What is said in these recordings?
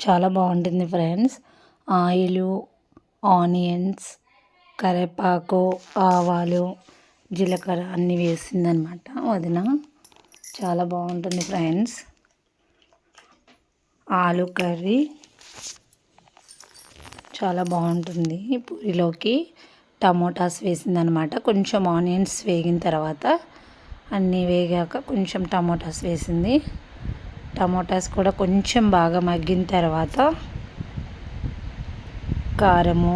చాలా బాగుంటుంది friends. Oil onions కరివేపాకు ఆవాలు జీలకర్ర అన్నీ వేసిందనమాట వదిన. చాలా బాగుంటుంది ఫ్రెండ్స్. ఆలు కర్రీ చాలా బాగుంటుంది పూరిలోకి. టమోటాస్ వేసిందనమాట. కొంచెం ఆనియన్స్ వేగిన తర్వాత అన్నీ వేగాక కొంచెం టమోటాస్ వేసింది. టమోటాస్ కూడా కొంచెం బాగా మగ్గిన తర్వాత కారము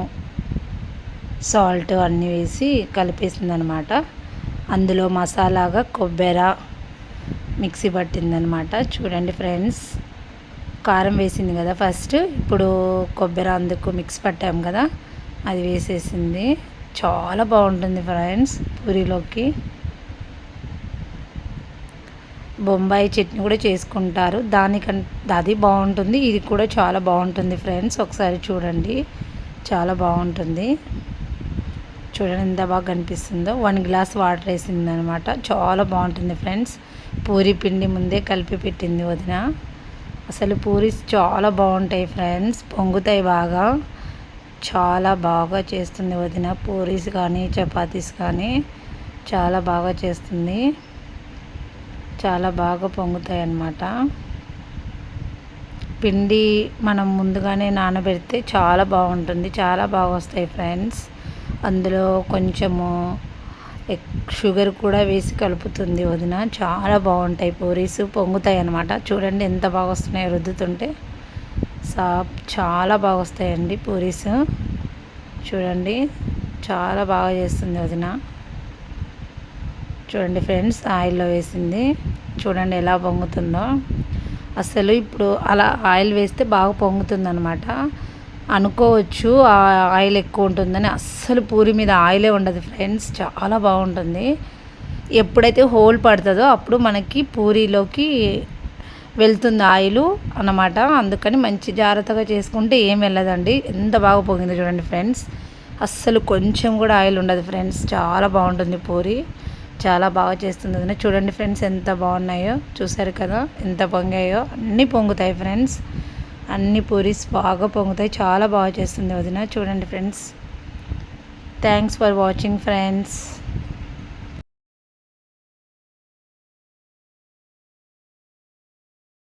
సాల్ట్ అన్నీ వేసి కలిపేసింది అనమాట అందులో మసాలాగా కొబ్బరి మిక్సీ పట్టిందనమాట. చూడండి ఫ్రెండ్స్ కారం వేసింది కదా ఫస్ట్. ఇప్పుడు కొబ్బరి అందుకు మిక్స్ పట్టాము కదా అది వేసేసింది. చాలా బాగుంటుంది ఫ్రెండ్స్ పూరిలోకి. బొంబాయి చట్నీ కూడా చేసుకుంటారు. దానికంటే అది బాగుంటుంది. ఇది కూడా చాలా బాగుంటుంది ఫ్రెండ్స్. ఒకసారి చూడండి. చాలా బాగుంటుంది. చూడండి ఎంత బాగా కనిపిస్తుందో. వన్ గ్లాస్ వాటర్ వేసింది అనమాట చాలా బాగుంటుంది ఫ్రెండ్స్. పూరి పిండి ముందే కలిపి పెట్టింది వదిన. అసలు పూరీస్ చాలా బాగుంటాయి ఫ్రెండ్స్. పొంగుతాయి బాగా. చాలా బాగా చేస్తుంది వదిన. పూరీస్ కానీ చపాతీస్ కానీ చాలా బాగా చేస్తుంది. చాలా బాగా పొంగుతాయి అన్నమాట పిండి మనం ముందుగానే నానబెడితే చాలా బాగుంటుంది. చాలా బాగా వస్తాయి ఫ్రెండ్స్. అందులో కొంచెము షుగర్ కూడా వేసి కలుపుతుంది వదిన. చాలా బాగుంటాయి పూరీస్. పొంగుతాయి అన్నమాట చూడండి ఎంత బాగా వస్తున్నాయో రుద్దుతుంటే. సా చాలా బాగా వస్తాయండి పూరీస్. చూడండి. చాలా బాగా చేస్తుంది వదిన. చూడండి ఫ్రెండ్స్ ఆయిల్లో వేసింది. చూడండి ఎలా పొంగుతుందో. అసలు ఇప్పుడు అలా ఆయిల్ వేస్తే బాగా పొంగుతుంది అనమాట అనుకోవచ్చు ఆయిల్ ఎక్కువ ఉంటుందని. అస్సలు పూరి మీద ఆయిలే ఉండదు ఫ్రెండ్స్ చాలా బాగుంటుంది. ఎప్పుడైతే హోల్ పడుతుందో అప్పుడు మనకి పూరీలోకి వెళ్తుంది ఆయిల్ అన్నమాట. అందుకని మంచి జాగ్రత్తగా చేసుకుంటే ఏం వెళ్ళదండి. ఎంత బాగా పోగిందో చూడండి ఫ్రెండ్స్. అస్సలు కొంచెం కూడా ఆయిల్ ఉండదు ఫ్రెండ్స్ చాలా బాగుంటుంది పూరి. చాలా బాగా చేస్తుంది చూడండి ఫ్రెండ్స్ ఎంత బాగున్నాయో. చూసారు కదా? ఎంత పొంగాయో. అన్నీ పొంగుతాయి ఫ్రెండ్స్. అన్ని పూరీస్ బాగా పొంగుతాయి. చాలా బాగా చేస్తుంది వదిన చూడండి friends. Thanks for watching friends